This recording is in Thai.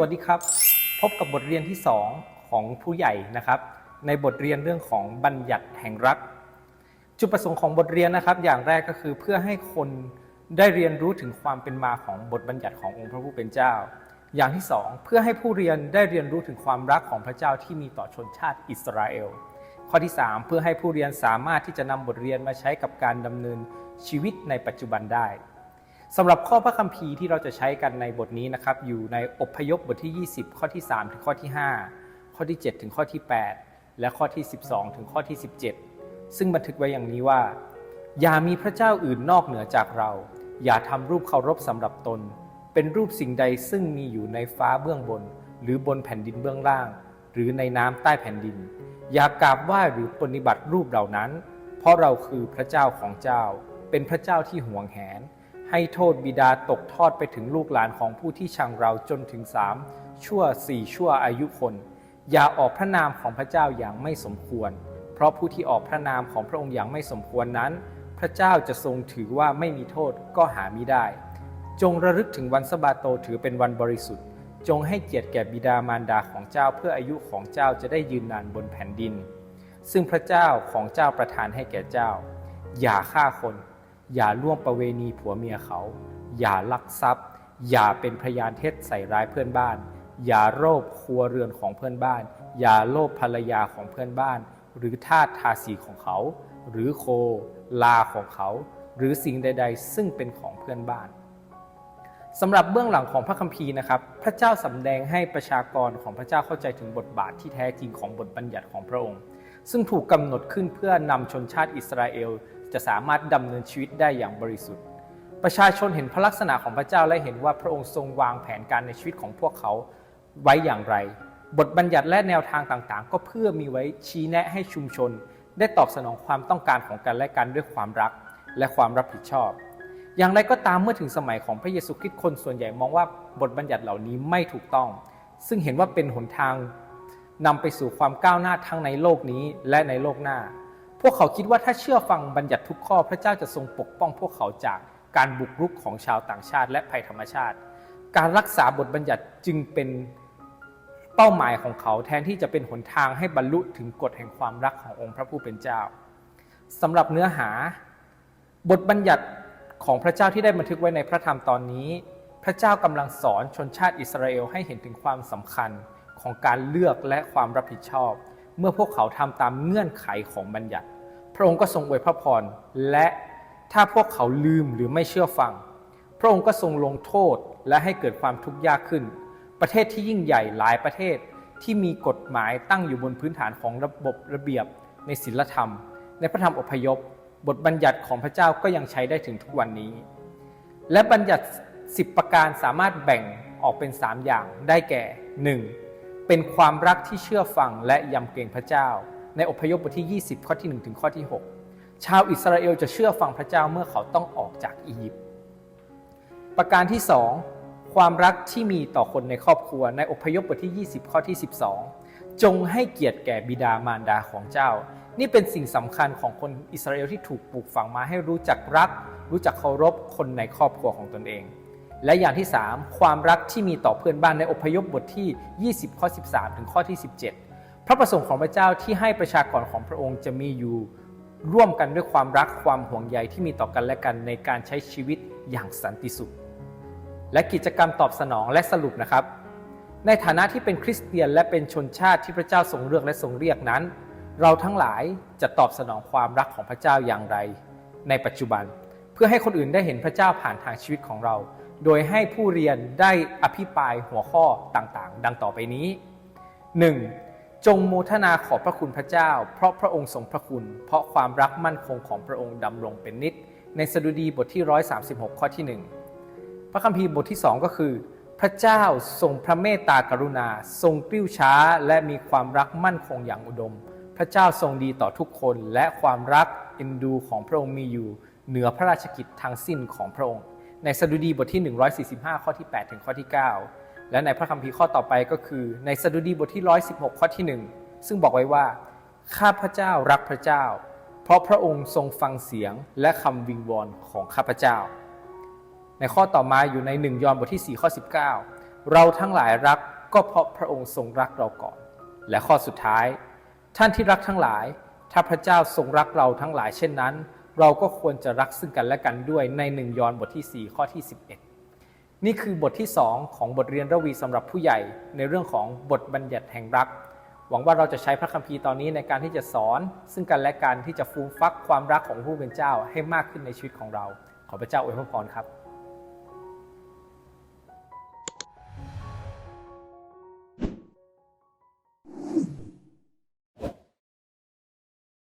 วัสดีครับ พบกับบทเรียนที่ 2 ของผู้ใหญ่นะครับ ในบทเรียนเรื่องของบัญญัติแห่งรัก จุดประสงค์ของบทเรียนนะครับ อย่างแรกก็คือเพื่อให้คนได้เรียนรู้ถึงความเป็นมาของบทบัญญัติขององค์พระผู้เป็นเจ้า อย่างที่สองเพื่อให้ผู้เรียนได้เรียนรู้ถึงความรักของพระเจ้าที่มีต่อชนชาติอิสราเอลข้อที่ 3 เพื่อให้ผู้เรียนสามารถที่จะนำบทเรียนมาใช้กับการดำเนินชีวิตในปัจจุบันได้ สำหรับข้อพระคัมภีร์ที่เราจะใช้กันในบทนี้นะครับ อยู่ในอพยพบทที่ 20 ข้อที่ 3 ถึงข้อที่ 5 ข้อที่ 7 ถึงข้อที่ 8 และข้อที่ 12 ถึงข้อที่ 17 ซึ่งบันทึกไว้อย่างนี้ว่า อย่ามีพระเจ้าอื่นนอกเหนือจากเรา อย่าทำรูปเคารพสำหรับตน เป็นรูปสิ่งใดซึ่งมีอยู่ในฟ้าเบื้องบน หรือบนแผ่นดินเบื้องล่าง หรือในน้ำใต้แผ่นดิน อย่ากราบไหว้หรือปฏิบัติรูปเหล่านั้น เพราะเราคือพระเจ้าของเจ้า เป็นพระเจ้าที่ห่วงแหน ให้โทษบิดาตกทอดไปถึงลูกหลานของผู้ที่ชังเราจนถึงสามชั่วสี่ชั่วอายุคน อย่าออกพระนามของพระเจ้าอย่างไม่สมควร เพราะผู้ที่ออกพระนามของพระองค์อย่างไม่สมควรนั้น พระเจ้าจะทรงถือว่าไม่มีโทษก็หามิได้ จงระลึกถึงวันสบาโตถือเป็นวันบริสุทธิ์ จงให้เกียรติแก่บิดามารดาของเจ้าเพื่ออายุของเจ้าจะได้ยืนนานบนแผ่นดิน ซึ่งพระเจ้าของเจ้าประทานให้แก่เจ้า อย่าฆ่าคน อย่าล่วงประเวณีผัวเมียเขา อย่าลักทรัพย์ อย่าเป็นพยานเท็จใส่ร้ายเพื่อนบ้าน อย่าโลภครัวเรือนของเพื่อนบ้าน อย่าโลภภรรยาของเพื่อนบ้าน หรือทาสทาสีของเขา หรือโค ลาของเขา หรือสิ่งใด ๆ ซึ่งเป็นของเพื่อนบ้านสำหรับเบื้องหลังของพระคัมภีร์นะครับ พระเจ้าสำแดงให้ประชากรของพระเจ้าเข้าใจถึงบทบาทที่แท้จริงของบทบัญญัติของพระองค์ ซึ่งถูกกำหนดขึ้นเพื่อนำชนชาติอิสราเอล จะสามารถดำเนินชีวิตได้อย่างบริสุทธิ์ ประชาชนเห็นพระลักษณะของพระเจ้าและเห็นว่าพระองค์ทรงวางแผนการในชีวิตของพวกเขาไว้อย่างไร บทบัญญัติและแนวทางต่างๆ ก็เพื่อมีไว้ชี้แนะให้ชุมชน ได้ตอบสนองความต้องการของกันและกันด้วยความรักและความรับผิดชอบ อย่างไรก็ตามเมื่อถึงสมัยของพระเยซูคริสต์คนส่วนใหญ่มองว่าบทบัญญัติเหล่านี้ไม่ถูกต้อง ซึ่งเห็นว่าเป็นหนทางนำไปสู่ความก้าวหน้าทั้งในโลกนี้และในโลกหน้า พวกเขาคิดว่าถ้าเชื่อฟังบัญญัติทุกข้อพระเจ้าจะทรงปกป้องพวกเขาจากการบุกรุกของชาวต่างชาติและภัยธรรมชาติ การรักษาบทบัญญัติจึงเป็นเป้าหมายของเขาแทนที่จะเป็นหนทางให้บรรลุถึงกฎแห่งความรักขององค์พระผู้เป็นเจ้าสำหรับเนื้อหา บทบัญญัติของพระเจ้าที่ได้บันทึกไว้ในพระธรรมตอนนี้ พระเจ้ากำลังสอนชนชาติอิสราเอลให้เห็นถึงความสำคัญของการเลือกและความรับผิดชอบ เมื่อพวกเขาทำตามเงื่อนไขของบัญญัติ พระองค์ก็ทรงอวยพระพร และถ้าพวกเขาลืมหรือไม่เชื่อฟัง พระองค์ก็ทรงลงโทษและให้เกิดความทุกข์ยากขึ้น ประเทศที่ยิ่งใหญ่หลายประเทศที่มีกฎหมายตั้งอยู่บนพื้นฐานของระบบระเบียบในศีลธรรม ในพระธรรมอพยพ บทบัญญัติของพระเจ้าก็ยังใช้ได้ถึงทุกวันนี้ และบัญญัติ 10 ประการสามารถแบ่งออกเป็น 3 อย่างได้แก่ 1. เป็นความรักที่เชื่อฟังและยำเกรงพระเจ้า ในอพยพบทที่ 20 ข้อที่ 1 ถึงข้อที่ 6 ชาวอิสราเอลจะเชื่อฟังพระเจ้าเมื่อเขาต้องออกจากอียิปต์ประการที่ 2 ความรักที่มีต่อคนในครอบครัวในอพยพบทที่ 20 ข้อที่ 12 จงให้เกียรติแก่บิดามารดาของเจ้า นี่เป็นสิ่งสำคัญของคนอิสราเอลที่ถูกปลูกฝังมาให้รู้จักรัก รู้จักเคารพคนในครอบครัวของตนเอง และอย่างที่ 3 ความรักที่มีต่อเพื่อนบ้านในอพยพบทที่ 20 ข้อ 13 ถึงข้อที่ 17 พระประสงค์ของพระเจ้าที่ให้ประชากรของพระองค์จะมีอยู่ ร่วมกันด้วยความรักความห่วงใยที่มีต่อกันและกันในการใช้ชีวิตอย่างสันติสุข และกิจกรรมตอบสนองและสรุปนะครับ ในฐานะที่เป็นคริสเตียนและเป็นชนชาติที่พระเจ้าทรงเลือกและทรงเรียกนั้น เราทั้งหลายจะตอบสนองความรักของพระเจ้าอย่างไร ในปัจจุบัน พื่อให้คนอื่นได้เห็นพระเจ้าผ่านทางชีวิตของเรา โดยให้ผู้เรียนได้อภิปรายหัวข้อต่างๆ ดังต่อไปนี้ 1. จงโมทนาขอบพระคุณพระเจ้า เพราะพระองค์ทรงพระคุณ เพราะความรักมั่นคงของพระองค์ดำรงเป็นนิจในสดุดีบทที่ 136 ข้อที่ 1 พระคัมภีร์บทที่ 2 ก็คือ พระเจ้าทรงพระเมตตากรุณา ทรงกริ้วช้า และมีความรักมั่นคงอย่างอุดม พระเจ้าทรงดีต่อทุกคนและความรักเอ็นดูของพระองค์มีอยู่ เหนือพระราชกิจทั้งสิ้นของพระองค์ ในสดุดีบทที่ 145 ข้อที่ 8 ถึงข้อที่ 9 และในพระคัมภีร์ข้อต่อไปก็คือในสดุดีบทที่ 116 ข้อที่ 1 ซึ่งบอกไว้ว่า ข้าพระเจ้ารักพระเจ้า เพราะพระองค์ทรงฟังเสียงและคำวิงวอนของข้าพเจ้า ในข้อต่อมาอยู่ใน1ยอห์นบทที่ 4 ข้อ 19 เราทั้งหลายรักก็เพราะพระองค์ทรงรักเราก่อน และข้อสุดท้าย ท่านที่รักทั้งหลาย ถ้าพระเจ้าทรงรักเราทั้งหลายเช่นนั้น เราก็ควรจะรักซึ่งกันและกันด้วยในหนึ่งยอห์นบทที่ 4 ข้อที่ 11 นี่คือบทที่ 2 ของบทเรียนระวีสำหรับผู้ใหญ่ในเรื่องของบทบัญญัติแห่งรัก หวังว่าเราจะใช้พระคัมภีร์ตอนนี้ในการที่จะสอน ซึ่งกันและกันที่จะฟูมฟักความรักของผู้เป็นเจ้าให้มากขึ้นในชีวิตของเรา ขอพระเจ้าอวยพรครับ